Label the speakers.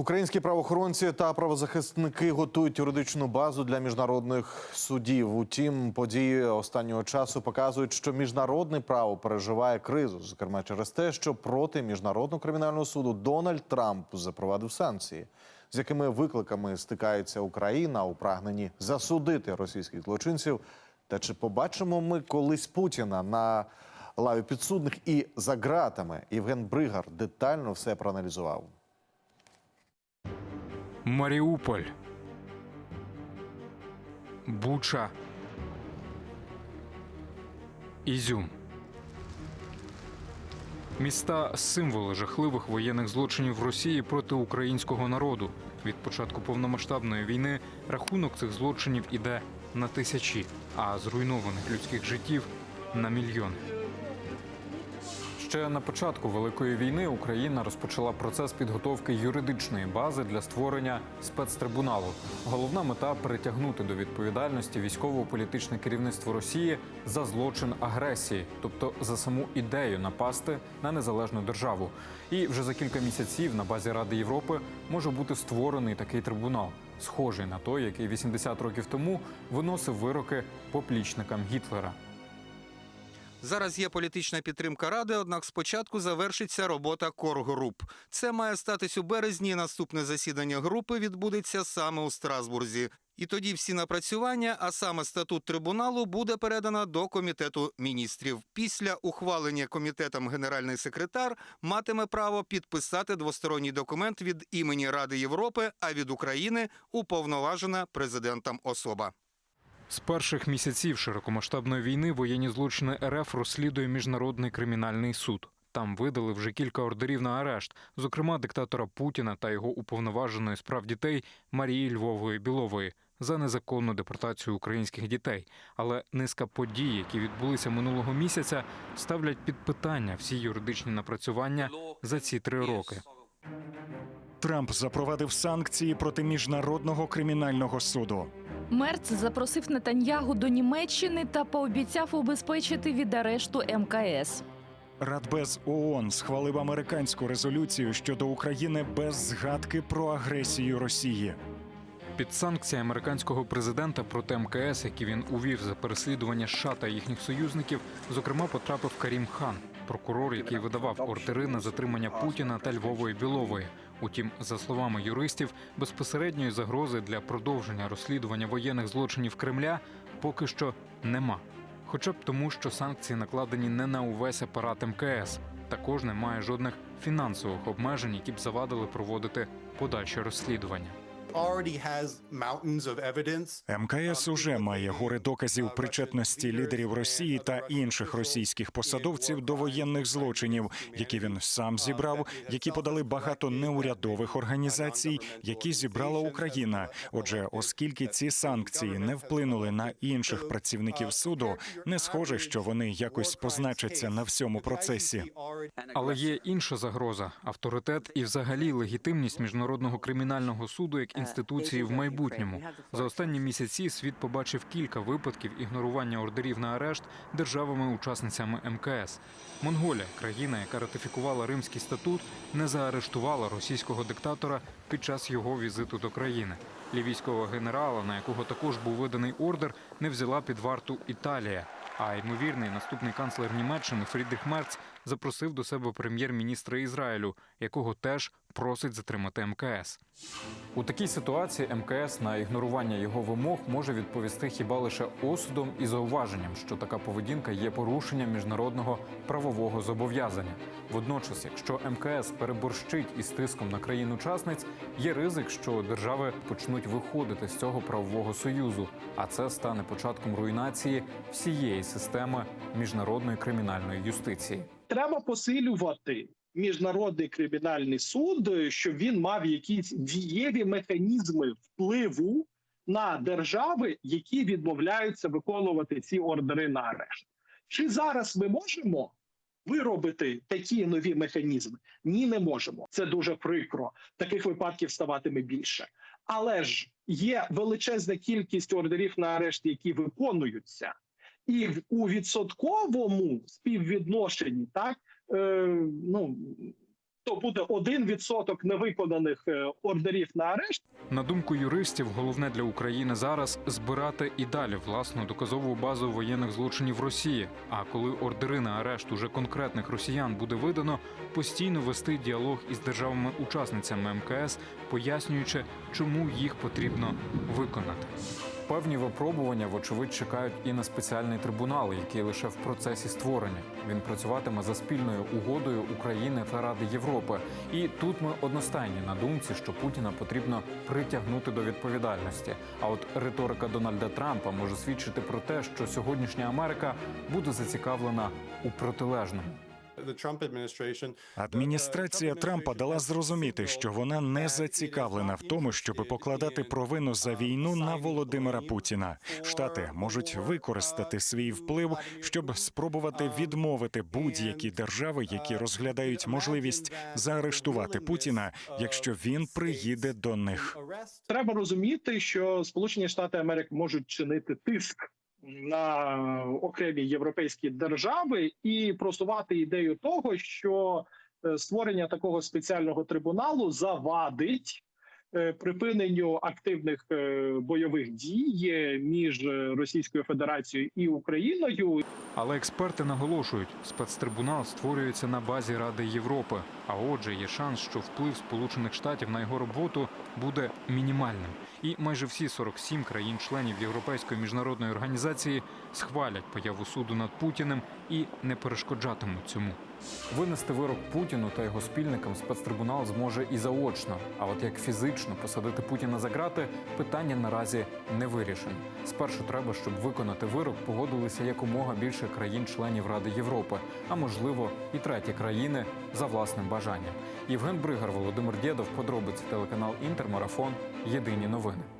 Speaker 1: Українські правоохоронці та правозахисники готують юридичну базу для міжнародних судів. Утім, події останнього часу показують, що міжнародне право переживає кризу, зокрема через те, що проти міжнародного кримінального суду Дональд Трамп запровадив санкції, з якими викликами стикається Україна у прагненні засудити російських злочинців. Та чи побачимо ми колись Путіна на лаві підсудних і за ґратами? Євген Бригар детально все проаналізував.
Speaker 2: Маріуполь. Буча. Ізюм. Міста символи жахливих воєнних злочинів Росії проти українського народу. Від початку повномасштабної війни рахунок цих злочинів іде на тисячі, а зруйнованих людських життів на мільйони. Ще на початку великої війни Україна розпочала процес підготовки юридичної бази для створення спецтрибуналу. Головна мета притягнути до відповідальності військово-політичне керівництво Росії за злочин агресії, тобто за саму ідею напасти на незалежну державу. І вже за кілька місяців на базі Ради Європи може бути створений такий трибунал, схожий на той, який 80 років тому виносив вироки поплічникам Гітлера.
Speaker 3: Зараз є політична підтримка ради, однак спочатку завершиться робота коргруп. Це має статись у березні. Наступне засідання групи відбудеться саме у Страсбурзі. І тоді всі напрацювання, а саме статут трибуналу, буде передано до комітету міністрів. Після ухвалення комітетом генеральний секретар матиме право підписати двосторонній документ від імені Ради Європи, а від України уповноважена президентом особа.
Speaker 2: З перших місяців широкомасштабної війни воєнні злочини РФ розслідує міжнародний кримінальний суд. Там видали вже кілька ордерів на арешт, зокрема диктатора Путіна та його уповноваженої з прав дітей Марії Львової Білової за незаконну депортацію українських дітей. Але низка подій, які відбулися минулого місяця, ставлять під питання всі юридичні напрацювання за ці три роки.
Speaker 4: Трамп запровадив санкції проти міжнародного кримінального суду.
Speaker 5: Мерц запросив Нетаньягу до Німеччини та пообіцяв убезпечити від арешту МКС.
Speaker 4: Радбез ООН схвалив американську резолюцію щодо України без згадки про агресію Росії.
Speaker 2: Під санкції американського президента проти МКС, які він увів за переслідування США та їхніх союзників, зокрема потрапив Карім Хан, прокурор, який видавав ордери на затримання Путіна та Львової Білової. Утім, за словами юристів, безпосередньої загрози для продовження розслідування воєнних злочинів Кремля поки що нема. Хоча б тому, що санкції накладені не на увесь апарат МКС. Також немає жодних фінансових обмежень, які б завадили проводити подальше розслідування.
Speaker 4: МКС уже має гори доказів причетності лідерів Росії та інших російських посадовців до воєнних злочинів, які він сам зібрав, які подали багато неурядових організацій, які зібрала Україна. Отже, оскільки ці санкції не вплинули на інших працівників суду, не схоже, що вони якось позначаться на всьому процесі.
Speaker 2: Але є інша загроза авторитет і, взагалі, легітимність міжнародного кримінального суду як інституції в майбутньому. За останні місяці світ побачив кілька випадків ігнорування ордерів на арешт державами-учасницями МКС. Монголія, країна, яка ратифікувала Римський статут, не заарештувала російського диктатора під час його візиту до країни. Лівійського генерала, на якого також був виданий ордер, не взяла під варту Італія. А ймовірний наступний канцлер Німеччини Фрідріх Мерц запросив до себе прем'єр-міністра Ізраїлю, якого теж просить затримати МКС. У такій ситуації МКС на ігнорування його вимог може відповісти хіба лише осудом і зауваженням, що така поведінка є порушенням міжнародного правового зобов'язання. Водночас, якщо МКС переборщить із тиском на країн-учасниць, є ризик, що держави почнуть виходити з цього правового союзу, а це стане початком руйнації всієї системи міжнародної кримінальної юстиції.
Speaker 6: треба посилювати міжнародний кримінальний суд, щоб він мав якісь дієві механізми впливу на держави, які відмовляються виконувати ці ордери на арешт. Чи зараз ми можемо виробити такі нові механізми? Ні, не можемо. Це дуже прикро. Таких випадків ставатиме більше. Але ж є величезна кількість ордерів на арешт, які виконуються і у відсотковому співвідношенні, так е, ну то буде 1% невиконаних е, ордерів на арешт.
Speaker 2: На думку юристів, головне для України зараз збирати і далі власну доказову базу воєнних злочинів Росії. А коли ордери на арешт уже конкретних росіян буде видано, постійно вести діалог із державами-учасницями МКС, пояснюючи, чому їх потрібно виконати. Певні випробування, вочевидь, чекають і на спеціальний трибунал, який лише в процесі створення. Він працюватиме за спільною угодою України та Ради Європи. І тут ми одностайні на думці, що Путіна потрібно притягнути до відповідальності. А от риторика Дональда Трампа може свідчити про те, що сьогоднішня Америка буде зацікавлена у протилежному.
Speaker 7: The Trump administration
Speaker 4: Адміністрація Трампа дала зрозуміти, що вона не зацікавлена в тому, щоб покладати провину за війну на Володимира Путіна. Штати можуть використати свій вплив, щоб спробувати відмовити будь-які держави, які розглядають можливість заарештувати Путіна, якщо він приїде до них.
Speaker 6: Треба розуміти, що Сполучені Штати Америки можуть чинити тиск на окремі європейські держави і просувати ідею того, що е, створення такого спеціального трибуналу завадить е, припиненню активних е, бойових дій між Російською Федерацією і Україною.
Speaker 2: Але експерти наголошують, спецтрибунал створюється на базі Ради Європи. А отже, є шанс, що вплив Сполучених Штатів на його роботу буде мінімальним. І майже всі 47 країн-членів Європейської міжнародної організації схвалять появу суду над Путіним і не перешкоджатимуть цьому. Винести вирок Путіну та його спільникам спецтрибунал зможе і заочно. А от як фізично посадити Путіна за грати, питання наразі не вирішено. Спершу треба, щоб виконати вирок, погодилися якомога більше країн-членів Ради Європи, а можливо і треті країни за власним бажанням. Євген Бригар, Володимир Дєдов, подробиці телеканал Інтермарафон. Єдині новини.